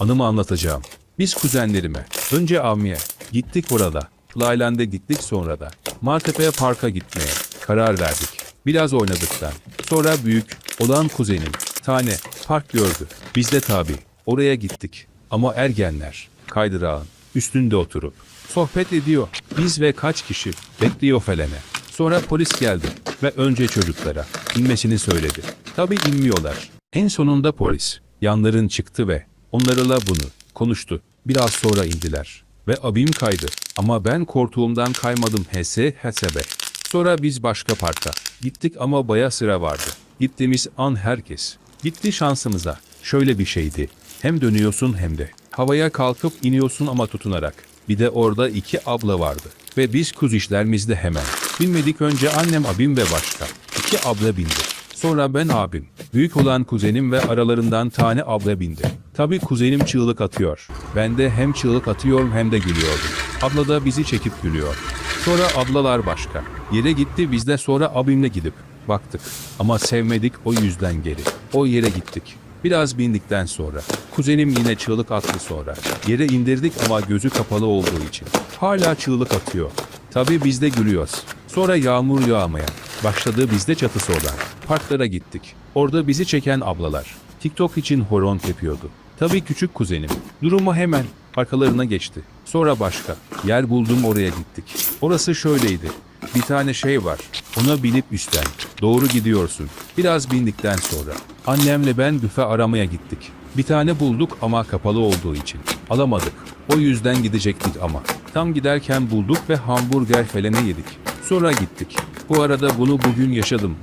Anımı anlatacağım. Biz kuzenlerime, önce Avni'ye, gittik orada. Layland'e gittik sonra da. Maltepe Park'a gitmeye karar verdik. Biraz oynadıktan. Sonra büyük olan kuzenim, tane, park gördü. Biz de tabi oraya gittik. Ama ergenler, kaydırağın üstünde oturup sohbet ediyor. Biz ve kaç kişi bekliyor felene. Sonra polis geldi ve önce çocuklara inmesini söyledi. Tabi inmiyorlar. En sonunda polis yanların çıktı ve onlarla bunu konuştu. Biraz sonra indiler ve abim kaydı. Ama ben korktuğumdan kaymadım hese hesebe. Sonra biz başka parka gittik ama baya sıra vardı. Gittiğimiz an herkes gitti şansımıza. Şöyle bir şeydi. Hem dönüyorsun hem de havaya kalkıp iniyorsun ama tutunarak. Bir de orada iki abla vardı. Ve biz kuz işlerimizde hemen. Bilmedik önce annem abim ve başka. İki abla bindi. Sonra ben abim. Büyük olan kuzenim ve aralarından tane abla bindi. Tabii kuzenim çığlık atıyor. Ben de hem çığlık atıyorum hem de gülüyordum. Abla da bizi çekip gülüyor. Sonra ablalar başka. Yere gitti biz de sonra abimle gidip baktık. Ama sevmedik o yüzden geri. O yere gittik. Biraz bindikten sonra kuzenim yine çığlık attı sonra. Yere indirdik ama gözü kapalı olduğu için. Hala çığlık atıyor. Tabii biz de gülüyoruz. Sonra yağmur yağmaya başladı biz de çatısı olan. Parklara gittik. Orada bizi çeken ablalar. TikTok için horon tepiyordu. Tabii küçük kuzenim. Durumu hemen arkalarına geçti. Sonra başka. Yer buldum oraya gittik. Orası şöyleydi. Bir tane şey var. Ona binip üstten. Doğru gidiyorsun. Biraz bindikten sonra. Annemle ben büfe aramaya gittik. Bir tane bulduk ama kapalı olduğu için. Alamadık. O yüzden gidecektik ama. Tam giderken bulduk ve hamburger falan yedik. Sonra gittik. Bu arada bunu bugün yaşadım.